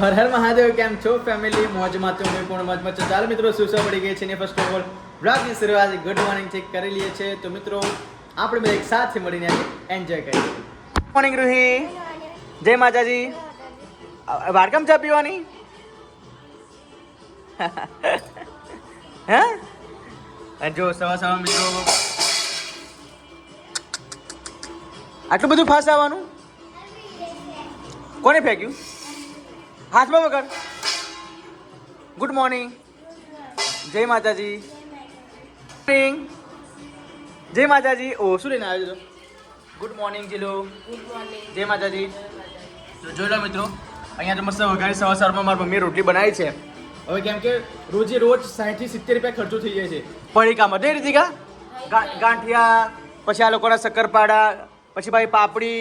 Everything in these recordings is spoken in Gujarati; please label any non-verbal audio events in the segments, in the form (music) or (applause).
હર હર મહાદેવ, કેમ છો ફેમિલી મોજમાં તો હું પણ મોજમાં છો. ચાલો મિત્રો સુસા પડી ગઈ છે ને ફર્સ્ટ ઓફ ઓલ બ્લોગની શરૂઆત ગુડ મોર્નિંગ ચેક કરી લઈએ છે. તો મિત્રો, આપણે બધા એક સાથે મળીને એન્જોય કરીએ. મોર્નિંગ રૂહી જય માતાજી. વાડકમ ચા પીવાની? હે? જો, સવા સવા મિત્રો. આટલું બધું ફાસ આવવાનું? કોને ફેંક્યું? હાથમાં વગર. ગુડ મોર્નિંગ જય માતાજી. મોર્નિંગ જય માતાજી. ઓ શું લઈને આવ્યો છો? ગુડ મોર્નિંગ જીલો. જય માતાજી. તો જોઈ લો મિત્રો અહીંયા તો મસ્ત વઘારી સવાર સવારમાં મારી મમ્મીએ રોટલી બનાવી છે. હવે કેમ કે રોજે રોજ સાઠથી સિત્તેર રૂપિયા ખર્ચો થઈ જાય છે. પડીકામાં જઈ રીતિકા ગાંઠિયા પછી આ લોકોના શક્કરપાડા પછી ભાઈ પાપડી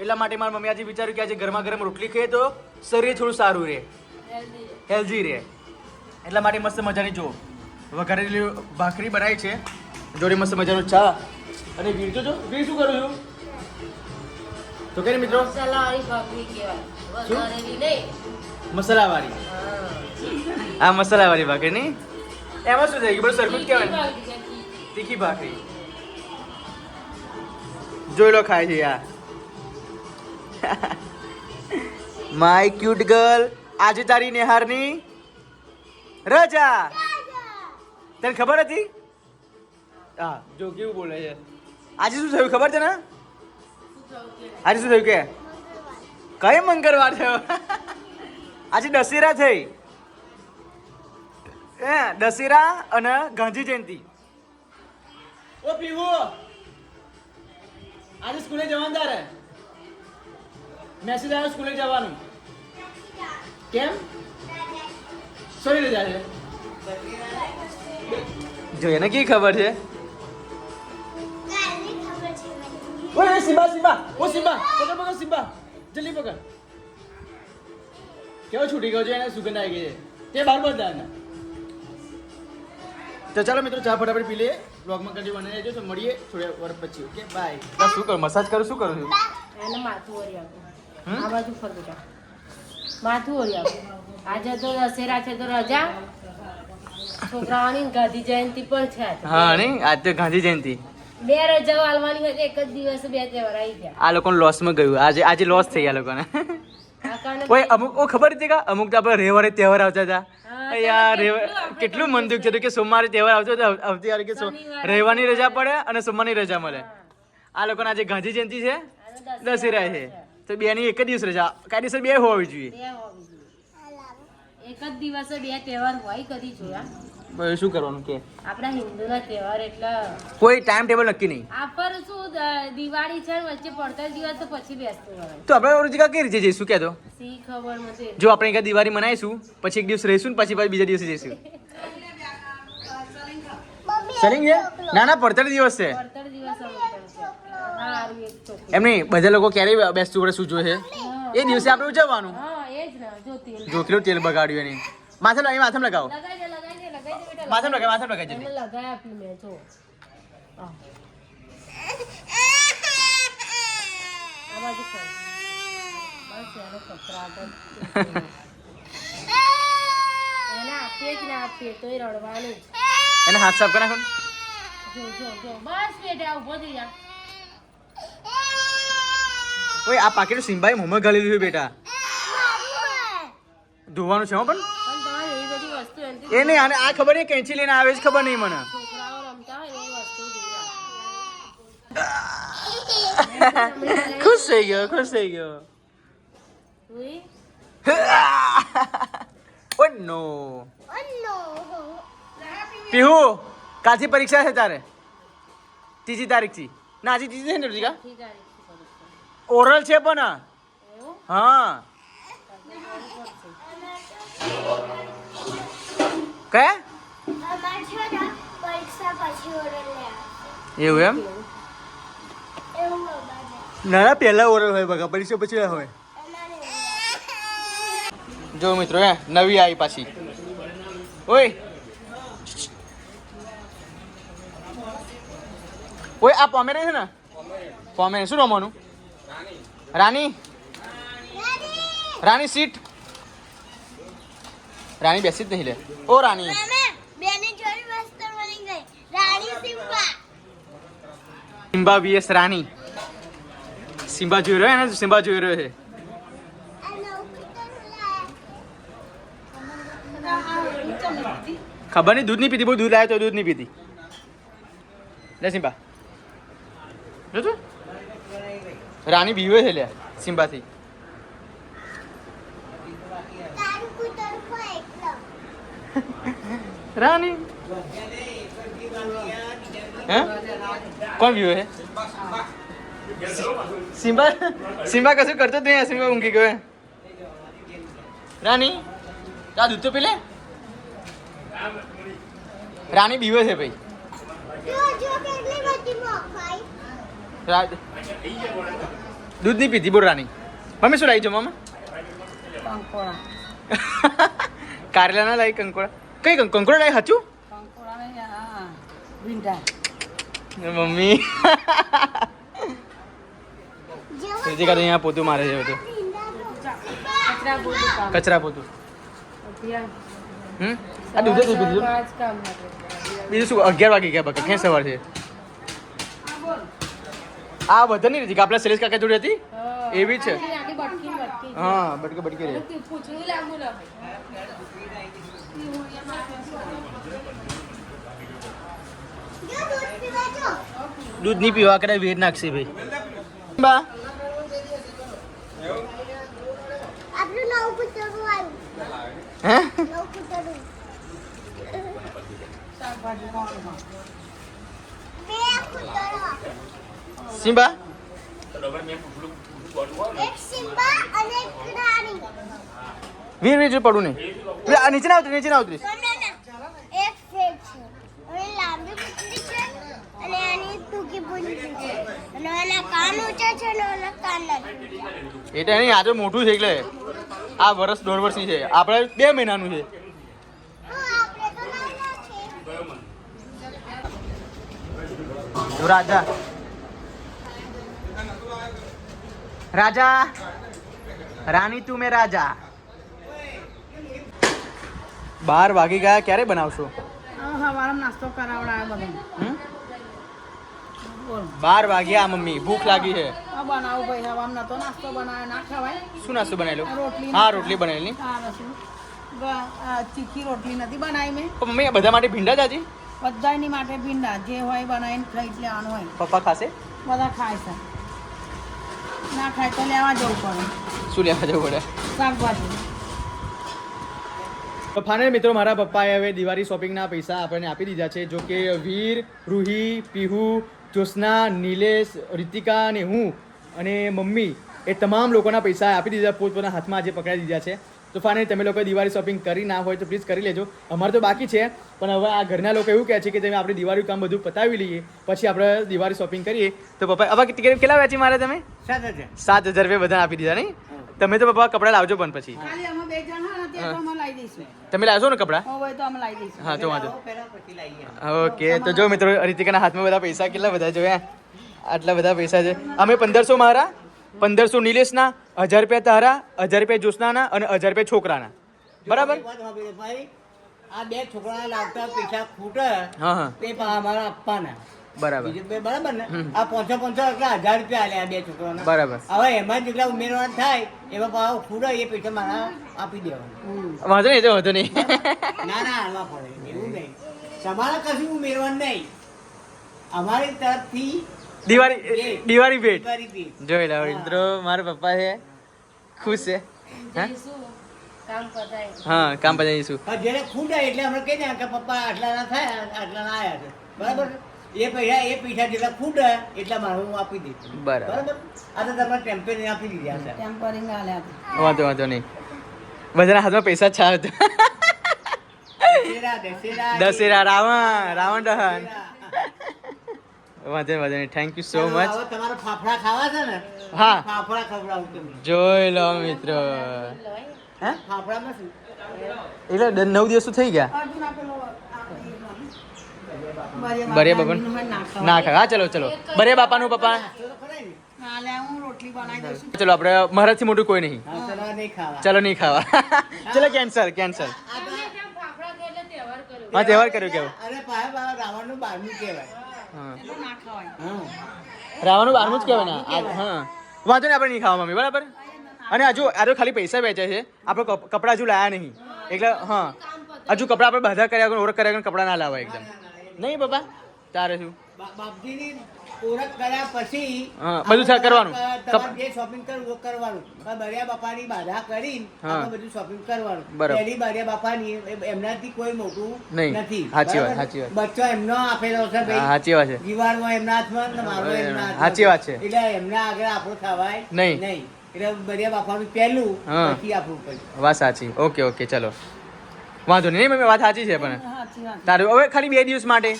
એટલા માટે મારા મમ્મી આજે વિચાર્યું કે આજે ગરમા ગરમ રોટલી ખાઈએ તો શરીર થોડું સારું રહે. હેલ્ધી રહે. એટલા માટે મસ્ત મજાની જો વઘારેલી ભાખરી બનાવી છે. જોડે મસ્ત મજાનો ચા અને વીર તો જો વીર શું કરું છું? તો કે મિત્રો? મસાલાવાળી. આ મસાલાવાળી ભાખરી નહીં? એમાં શું થાય ગયું? બધું સરખું જ કહેવાય. તીખી. ભાખરી. જોઈ લો ખાય છે યાર માય ક્યુટ ગર્લ આજે તારી નેહારની રજા. તને ખબર હતી? હા. જો કેવું બોલે છે? આજે શું થયું ખબર છે ને આજે શું થયું કે? કઈ મંગળવાર થયો? આજે દશેરા થઈ. એ દશેરા અને ગાંધી જયંતિ. ઓ પીવો આજે સ્કૂલે જવાનું તારે મેસેજ આવ્યો સ્કૂલે જવાનું કેમ સોરી રજા છે જો એને કી ખબર છે ઓય સિમ્બા સિમ્બા ઓ સિમ્બા પકડ પકડ સિમ્બા જલ્દી પકડ કેવો છૂટી ગયો છે એને સુગંધ આવી ગઈ છે તે બાર બધા એને તો ચાલો મિત્રો ચા ફટાફટ પી લઈએ બ્લોગમાં કન્ટિન્યુ બનાવી રહેજો તો મળીએ થોડા વાર પછી ઓકે બાય શું કરું મસાજ કરું શું કરું છું એને માથું ઓરી આપો. આ બાજુ ફર બેટા. માથું ઓરી આપો. આજે તો દશેરા છે તો રજા. છોકરાઓની ગાંધી જયંતિ પણ છે હા નહીં આજ તો ગાંધી જયંતિ. બે રજાઓ આલવાની હતી એક જ દિવસ બે તહેવાર આવી ગયા. આ લોકોને લોસમાં ગયું. આજે આજે લોસ થઈ ગયા લોકોને. કોઈ અમુક ઓ ખબર હતી કા અમુક તો આપણે રવિવારે તહેવાર આવતા હતા? યાર કેટલું મન દુખ છે કે સોમવારે તહેવાર આવતો હતો. આવતી કે રહેવાની રજા પડે અને સોમવારની રજા મળે. આ લોકોને આજે ગાંધી જયંતિ છે. દશેરા છે. તો બે ની એક જ દિવસ રજા. કાયદેસર બે હોવી જોઈએ. બે હોવી જોઈએ. એક જ દિવસે બે તહેવાર હોય કદી જોયા? શું કરવાનું કે? આપણા હિન્દુના તહેવાર એટલે કોઈ ટાઈમ ટેબલ નક્કી નહીં. આ શું દિવાળી છે વચ્ચે પડતા દિવસ તો પછી બેસતું હોય. તો આપણે રોજિકા કઈ રીતે જઈશું કે તો સી ખબર મને. જો આપણે એક દિવાળી મનાવીશું પછી એક દિવસ રહીશું ને પછી પાછું બીજા દિવસે જઈશું. (laughs) ચલિંગ છે? ના ના પડતર દિવસ છે. પડતર દિવસ એમ નહીં બધા લોકો ક્યારે બેસતું પડે શું જોશે એ દિવસે આપણે ઉજવવાનું જ તેલ. કેટલું તેલ બગાડ્યું એની. માથે લગાવી. માથે લગાવો માથે લગાવી માથે લગાવી એને જો હાથ સાફ કરી નાખો. જો જો જો. બસ બેટા ઊભો થઈ જા ઓય આ પાકેટ સિમ્બાએ મોમાં ગાલી લીધું બેટા. ધોવાનું છે હો પણ? એ નહીં આને આ ખબર નહીં કેંચી લઈને આવે છે ખબર નહીં મને. (laughs) ખુશ થઈ ગયો ખુશ થઈ ગયો. જોઈ? (laughs) ઓ નો. પીહુ. કાલથી પરીક્ષા છે તારે? ત્રીજી તારીખથી. ના આજે ત્રીજી છે ને રુચિકા. ઓરલ છે પણ? હા. કયા એવું એમ? ના ના, પહેલા ઓરલ હોય બગા પરીક્ષા પછી હોય. જો મિત્રો, હે, નવી આવી પાછી. ઓય. ઓય આ પોમેરે છે ને? પોમેરે શું રમવાનું રાની. રાની સીટ. રાણી બેસી જ નહીં લે. ઓ રાણી સિમ્બા. સિમ્બા વીએસ રાણી સિમ્બા જોઈ રહ્યો એને? સિમ્બા જોઈ રહ્યો છે. ખબર નહીં દૂધ નહીં પીતી બહુ દૂધ લાવ્યો તો દૂધ નહીં પીતી લે સિમ્બા. જો તું રાણી બીવે છે લે સિમ્બાથી. તારું કૂતરું કોઈ એકલો રાણી. હે? કોણ બીવે છે? સિમ્બા સિમ્બા કશું કરતો જ નહીં સિમ્બા ઊંઘી ગયો રાણી તા દૂધ તો પી લે? રાણી બીવે છે ભાઈ જો જો કેટલી બધી મોખાઈ રા- દૂધ પીધી રાણી મમ્મી શું લાવી જમવામાં (laughs) કારેલા ના લાવી કંકોડા. કઈ કંક- કંકોડા લાવી હતું કંકોડા ને હા. ભીંડા. મમ્મી. જેવો ત્રીજી અહીંયા પોતું મારે છે બધું. કચરા પોતું હમ? આ દૂધ દૂધ. બીજું શું અગિયાર વાગે ગયા બકા ક્યાં સવાર છે? આ હતી કે આપણા શૈલેષ કાકા જોડે હતી? એવી છે. હા બટકે બટકે રે અને પૂંછડું લાંબુ લાગે. જો દૂધ નહીં પીવા કરે વેર નાખશે ભાઈ. બા. હે નવું કૂતરું બે કૂતરો સિમ્બા વીર વીર જો પડું નહીં પેલા આ નીચે ના આવતી નીચે ના આવતી. ના, ના, ના. એક ફેર છે. અને લાંબી કૂતરી છે અને આની ટૂંકી પૂંછી છે. અને એના કાન ઊંચા છે અને એના કાન નાના. એટલે નહીં આજે મોટું છે એટલે. આ વર્ષ દોઢ વર્ષની છે. આપણે બે મહિનાનું છે. રાજા રાજા રાની તું મેં રાજા બાર વાગી ગયા ક્યારે બનાવશો નાસ્તો બાર વાગ્યા મમ્મી ભૂખ લાગી છે આ બનાવું ભાઈ સવારમાં નતો નાસ્તો બનાવ્યો ના ખવાય શું નાસ્તો બનાવેલો હા રોટલી બનાવેલી ચીખી રોટલી નથી બનાવી મેં. મમ્મી આ બધા માટે ભીંડા જ હતી બધાની માટે ભીંડા જે હોય બનાવીને ખાઈ લેવાનું હોય. પપ્પા ખાશે? બધા ખાય છે. ના ખાય તો લેવા જવું પડે. શું લેવા જવું પડે? શાકભાજી. તો ફાઇનલ મિત્રો મારા પપ્પાએ હવે દિવાળી શોપિંગના પૈસા આપણને આપી દીધા છે જો કે વીર રૂહી પીહુ જ્યોત્સના નિલેશ રિતિકા અને હું અને મમ્મી એ તમામ લોકોના પૈસા આપી દીધા પોતપોતાના હાથમાં આજે પકડાઈ દીધા છે. તો ફાઇનલ તમે લોકો દિવાળી શોપિંગ કરી ના હોય તો પ્લીઝ કરી લેજો. અમારે તો બાકી છે પણ હવે આ ઘરના લોકો એવું કહે છે કે તમે આપણે દિવાળી કામ બધું પતાવી લઈએ પછી આપણે દિવાળી શોપિંગ કરીએ. તો પપ્પા હવે ટિકિટ કેટલા વેચી મારે તમે? સાત હજાર. રૂપિયા બધા આપી દીધા નહીં? તમે તો પપ્પા કપડાં લાવજો પણ પછી. ખાલી અમે બે જણ હા ને ત્યાં તો અમે લાવી દઈશું. તમે લાવશો ને કપડાં? હોય તો અમે લાવી દઈશું. હા તો વાંધો ઓકે. તો જો મિત્રો રીતિકાના હાથમાં બધા પૈસા કેટલા બધા જોયા આટલા બધા પૈસા છે. અમે પંદરસો મારા. પંદરસો નિલેશના હજાર રૂપિયા તારા હજાર રૂપિયા જ્યોત્સનાના અને હજાર રૂપિયા છોકરાના. બરાબર? આ બે છોકરા લાગતા પૈસા ખૂટે તે અમારા આપવાના. બરાબર. બરાબર ને? આ પાંચસો પાંચસો એટલા હજાર રૂપિયા આલ્યા આ બે છોકરાના. બરાબર. હવે એમાં જેટલા ઉમેરવાના થાય એમાં પાછા ખૂટે એ પૈસા મારા આપી દેવાના. વાંધો નહીં તો વાંધો નહીં. ના ના હાલવા પડે. એવું નહીં. તમારે કશું ઉમેરવાનું નહીં. અમારી તરફથી દિવાળી દિવાળી ભેટ. જોઈ લો મિત્રો મારા પપ્પા છે. ખુશ છે. હા? કામ પતાય. જઈશું. જ્યારે ખૂટે એટલે અમે કહી દે કે પપ્પા આટલા ના થાય આટલા ના આવ્યા છે. બરાબર? એ પૈસા એ પૈસા જેટલા ખૂટે એટલા મારે હું આપી દઈશ. બરાબર. બરાબર? આ તો તમારે ટેમ્પરિંગ આપી દીધા છે. ટેમ્પરિંગ વાંધો વાંધો નહીં. બધાના હાથમાં પૈસા છા. હતા દશેરા રાવણ રાવણ દહન. વાંધો વાંધે થેન્ક યુ સો મચ હવે ફાફડા ખાવા છે ને હા. ફાફડા ખવડાવું તમને જોઈ લો મિત્રો. હે? ફાફડામાં શું? એટલે નવ દિવસ થઈ ગયા. બરે બાપા ના ખા હા ચલો ચલો. બરે બાપાનું પપ્પા. નાસ્તો તો ખરાય ને કાલે હું રોટલી બનાવી દઉં છું. ચલો આપણે મારાથી મોટું કોઈ નહીં. હા, ચલો નહીં ખાવા. ચલો (laughs) કેન્સલ કેન્સલ. હા તહેવાર કર્યો કેવું? અરે પાહે બા રાવણનું બારનું કહેવાય. હા. એ તો ના ખવાય હા રાવણનું બારમું જ કહેવાય ને. હા. વાંધો નહીં આપણે નહીં ખાવા મમ્મી બરાબર? અને હજુ આ ખાલી પૈસા વેચે છે. આપણે કપ- કપડાં હજુ લાયા નહીં. એટલે હા. હજુ કપડાં આપણે બધા કર્યા વગર ઓર કર્યા વગર કપડાં ના લાવવા એકદમ. નહીં બાબા તારે શું? બાપજીની ઓળખ કર્યા પછી બધું થા- કરવાનું. તમારે જે શોપિંગ કરવું કરવાનું. બરિયા બાપાની બાધા કરીને આપણે બધું શોપિંગ કરવાનું. પહેલી બરિયા બાપાની એમનાથી કોઈ મોટું નથી. સાચી વાત, સાચી વાત. બચ્ચો એમનો આપેલો છે ભાઈ. સાચી વાત છે. જીવાડવો એમના હાથમાં ને મારો એમના સાચી વાત છે. એટલે એમના આગળ આપણું થવાય નહીં. નહીં. એટલે બરિયા બાપાનું પહેલું. પછી આપણું પછી. વાત સાચી. ઓકે ઓકે ચલો. વાંધો નહીં નહીં, મમ્મી વાત સાચી છે પણ. તારું હવે ખાલી બે દિવસ માટે.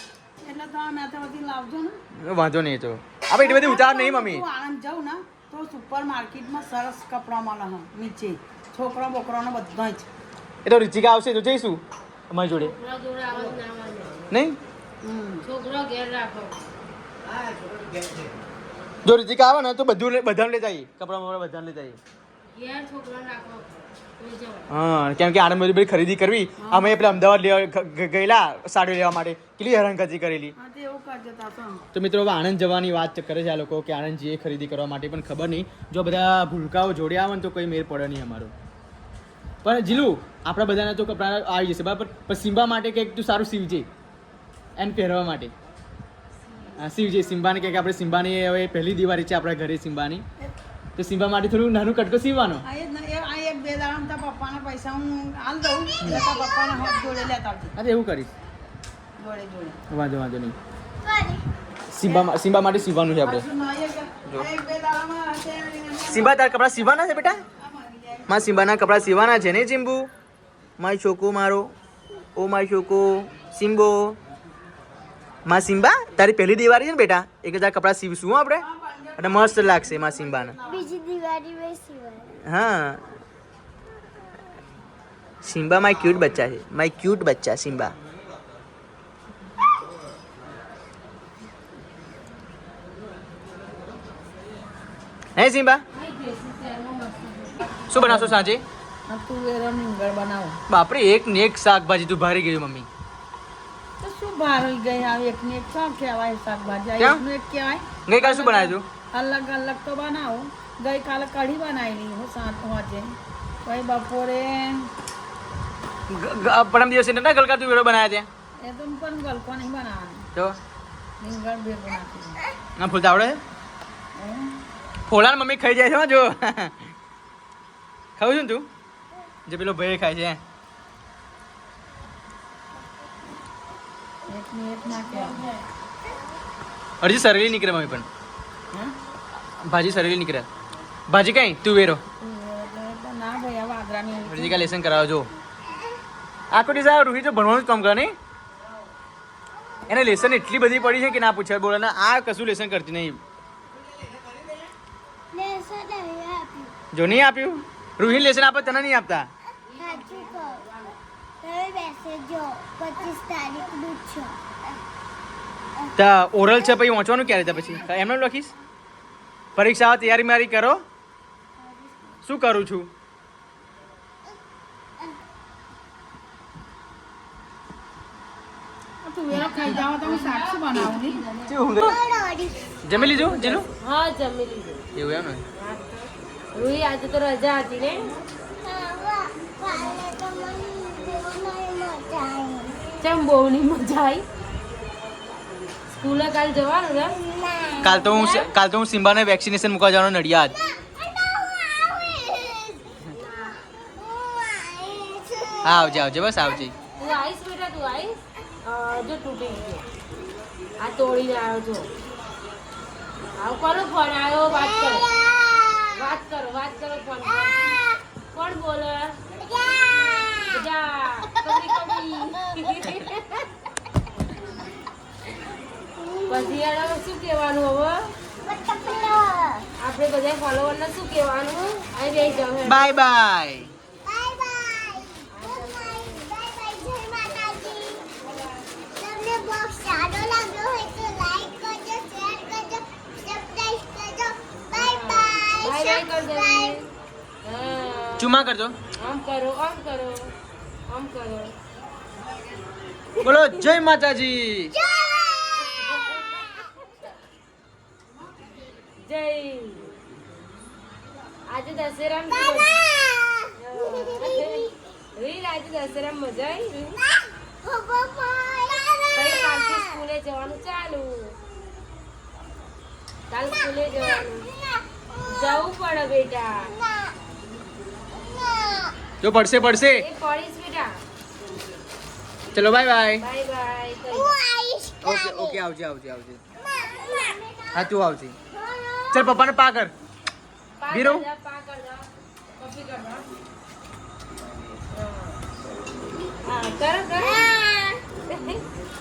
એટલે તમે મેં લાવજો ને. વાંધો નહીં તો. આપણે એટલી બધી ઉતાર નહીં મમ્મી. આણંદ જાઉં ને તો સુપર માર્કેટમાં સરસ કપડાં મળે હં નીચે. છોકરો બોકરાનો બધા જ. એ તો રુચિકા આવશે તો જઈશું. અમારી જોડે. નહીં? છોકરો ઘેર રાખો. જો રુચિકા આવે ને તો બધું બધાને લેતા આવીએ કપડાં બપડા બધાને લેતા આવીએ ઘેર છોકરો રાખો. હા કેમ કે આણંદ બધી ખરીદી કરવી. અમે પેલા અમદાવાદ લેવા ગયેલા સાડી લેવા માટે. કેટલી હેરાનગતિ કરેલી. તે મિત્રો હવે આણંદ જવાની વાત કરે છે આ લોકો કે આણંદ જઈએ ખરીદી કરવા માટે પણ ખબર નહીં. જો બધા ભૂલકાઓ જોડે આવે ને તો કોઈ મેળ પડે નહીં અમારો. પણ જીલુ આપણા બધાના તો કપડાં આવી જશે બરાબર? પણ સિમ્બા માટે કંઈક તું સારું સીવજે એને પહેરવા માટે. હા સીવજે સિમ્બાને કંઈક આપણે સિમ્બાની હવે પહેલી દિવાળી છે આપણા ઘરે સિમ્બાની. તો સિમ્બા માટે થોડું નાનું કટકો સીવવાનો બે દાડા તારા પપ્પાના પૈસા હું હાલ દઉં. એટલે તારા પપ્પાના હાથ જોડે લેતા આવજે. અરે એવું કરીશ. જોડે જોડે. વાંધો વાંધો નહીં. સિમ્બા સિમ્બા માટે સીવવાનું છે આપણે. સિમ્બા તારા કપડાં સીવવાના છે બેટા? મા સિમ્બાના કપડાં સીવાના છે ને ચિમ્બુ માય છોકો મારો. ઓ માય છોકો સિમ્બો. માં સિમ્બા તારી પહેલી દિવાળી છે ને બેટા? એક હજાર કપડાં સીવશું આપણે. અને મસ્ત લાગશે માં સિમ્બાના. બીજી દિવાળી હા. સિમ્બા માય ક્યુટ બચ્ચા છે. માય ક્યુટ બચ્ચા સિમ્બા. Hey Simba? શું બનાવશો સાંજે? બાપરે એક ને એક શાકભાજી તું ભારી ગયું મમ્મી. શું બહાર ગઈ? આવી એક ને એક શું કહેવાય શાકભાજી? આ કેમ? એકનું એક કહેવાય? ગઈકાલે શું બનાવ્યું અલગ અલગ તો બનાવો. ગઈકાલે કઢી બનાવેલી હું સાત વાગે. પછી બપોરે પરમ દિવસે ના ગલકા તું વેળો બનાવ્યા એ તો પણ ગલકો નહીં બનાવવાનો. તો રીંગણ બે બનાવતી ના ફૂલતા આવડે? ફોલાને મમ્મી ખાઈ જાય છે જો. ખાવું છું તું? જે પેલો ભાઈ ખાય છે અરજી સરેલી નીકળે મમ્મી પણ. ભાજી સરેલી નીકળે. ભાજી કઈ? તું વેરો. ના ભાઈ આ વાગરાની આવી કા લેસન કરાવજો આખો દિવસ આ રૂહી તો ભણવાનું જ કામ કરે નહીં? એને લેસન એટલી બધી પડી છે કે ના પૂછાય. બોલે આ કશું લેસન કરતી નહીં. જો નહીં આપ્યું. રૂહી લેસન આપે તને નહીં આપતા? તા ઓરલ છે પછી વાંચવાનું ક્યારે છે પછી? એમને લખીશ? પરીક્ષા તૈયારી મારી કરો? શું કરું છું તુવેરો ખાઈ જાઓ તો હું શાક શું બનાવું નહીં દોડી. જમી લીધું જીલું? હા જમી લીધું. એવું એમ ને? રૂહી આજે તો રજા હતી ને? મને બહુ નહીં મજા આવી. ની મજા આવી સ્કૂલે કાલ જવાનું ને? કાલ તો હું કાલ તો હું સિમ્બાને વેક્સિનેશન મૂકવા જવાનો નડિયાદ. હું આવજે આવજે બસ આવજે. તું આવીશ બેટા તું આવીશ? જો તૂટી ગયો. આ તોડીને આવ્યો છો આવ કોનો ફોન આવ્યો? વાત કરો. વાત કરો વાત કરો ફોન કોણ બોલે? જા પછી એનો શું કહેવાનું હવે? આપણે બધા ફોલોવરને શું કહેવાનું? અહીં જઈ જાવ bye bye Bye bye. Good night. Bye bye. જય માતાજી. તમને બ્લોગ સારો લાગ્યો હોય તો લાઈક કરજો શેર કરજો સબસ્ક્રાઇબ કરજો બાય બાય કર જલ્દી હા. ચુમા કરજો. આમ કરો આમ કરો આમ કરો. બોલો જય માતાજી. જય આજે દશેરા રીલ આજે દશેરા મજા આવી સ્કૂલે જવાનું ચાલુ? કાલ સ્કૂલે જવાનું. જવું પડે બેટા. જો પડશે પડશે. ચલો બાય બાય. ઓકે ઓકે આવજે આવજે આવજે. હા તું આવજે. ચાલ પપ્પાને પા કર. બીરો. હા. કરો કરો.